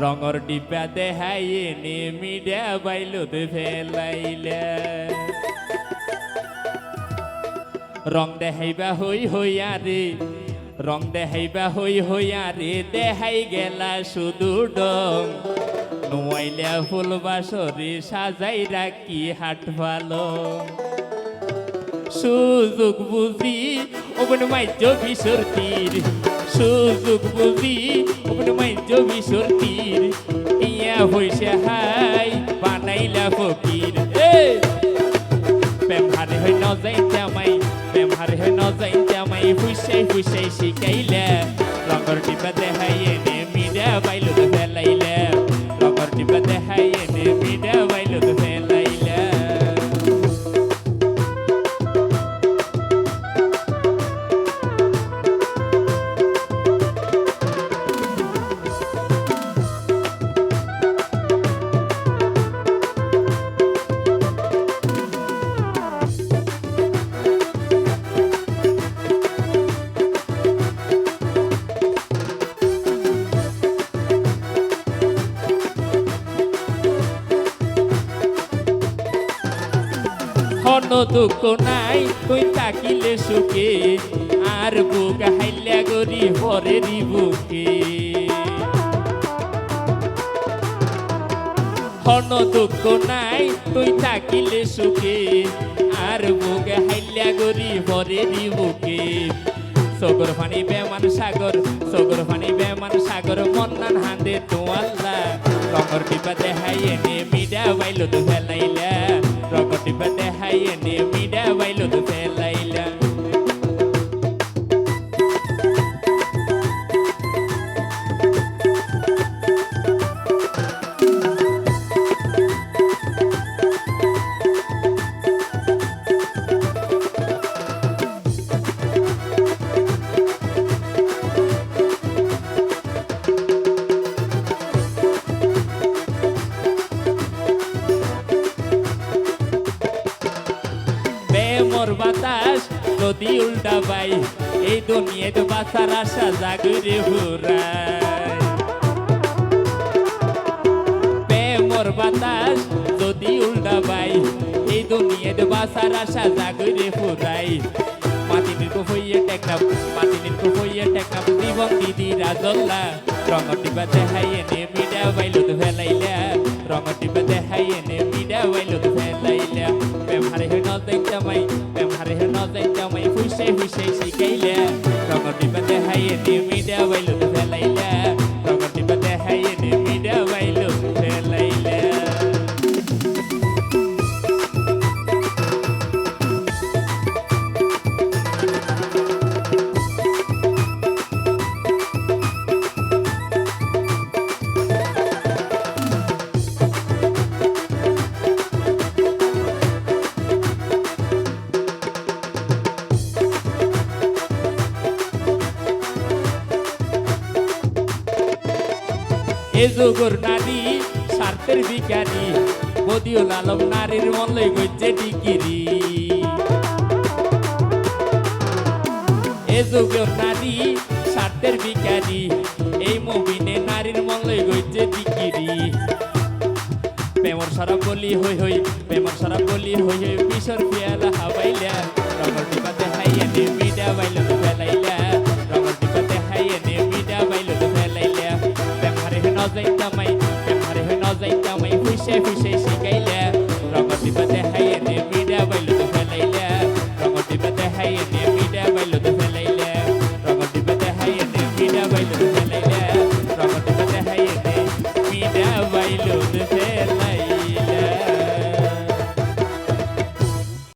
রঙর ডিব্বা দেহাইয়ে নেমিডা বাইলুদ ফেলাইলে। রং দেখাইবা হই হইয়া রে, রং দেখাইবা হই হইয়া রে, দেহাই গেলা শুধু ডং। নোয়াইলে ফুল বাসরে সাজাই রাখি হাট ভালো। সুযোগ বুঝি ওপন মাইজ বিশর তীর। সুযোগ বুঝি, ওপন মাইজ বিশর তীর। ইয়া হইছে হাই, বানাইলা ফকির। এ প্রেম হারে হই ন যাই জামাই প্রেম হারে হই ন যাই জামাই ফুইসাই ফুইসাই শিখাইলে রঙর টিপা দেখাই এনে মিডা বাইলুদ হন দুঃখ নাই, তুই তাকিলে সুখে। আর বুক হাইলা গরি হরেরি বুকে। হন দুঃখ নাই, তুই তাকিলে সুখে। আর বুক হাইলা গরি হরেরি বুকে। সগর ফানি বেমান সাগর, সগর ফানি বেমান সাগর, মন্নান হান্দে তোয়াল্লা রঙর টিপা হাইয়ে নিয়ে মিডা বাইলো তো ফেলাইলা রঙর টিপা হাইয়ে নিয়ে মিডা বাইলো তো ফেলাইলা প্রেমর বাতাস, নদী উল্টা বাই এই দুনিয়াত বাঁচার আশা জাগরে হুরাই। প্রেমর বাতাস যদি উল্টা বাই এই দুনিয়াত বাঁচার আশা জাগরে হুরাই। মাতিনির হইয়ে টেকনাপ মাতিনির হইয়ে টেকনাপ জীবন দিদি রাজল্লা, রঙ টিপা দেখাইয়ে নে মিডা ফেলাইলা। নে মিডা হারে হে নজাই জামাই হারে হে নজাই জামাই ফুইসে ফুইসে শিখাইলা রঙ টিপা দেখাইয়ে নে মিডা বাইলো ফেলাইলা এ যুগর নারী স্বার্থের বিজ্ঞানী মদিউল আলম নারীর লই গজ্জে ডিগিরি এ যুগর নারী স্বার্থের বিজ্ঞানী এই মুবিনে নারীর লই গজ্জে ডিগিরি প্রেমর সারা বলি হই হই, প্রেমর সারা বলি হই হই বিশর পিয়ালা হাবাইলা রঙর টিপাতে হাইয়া নে মিডা বাইলো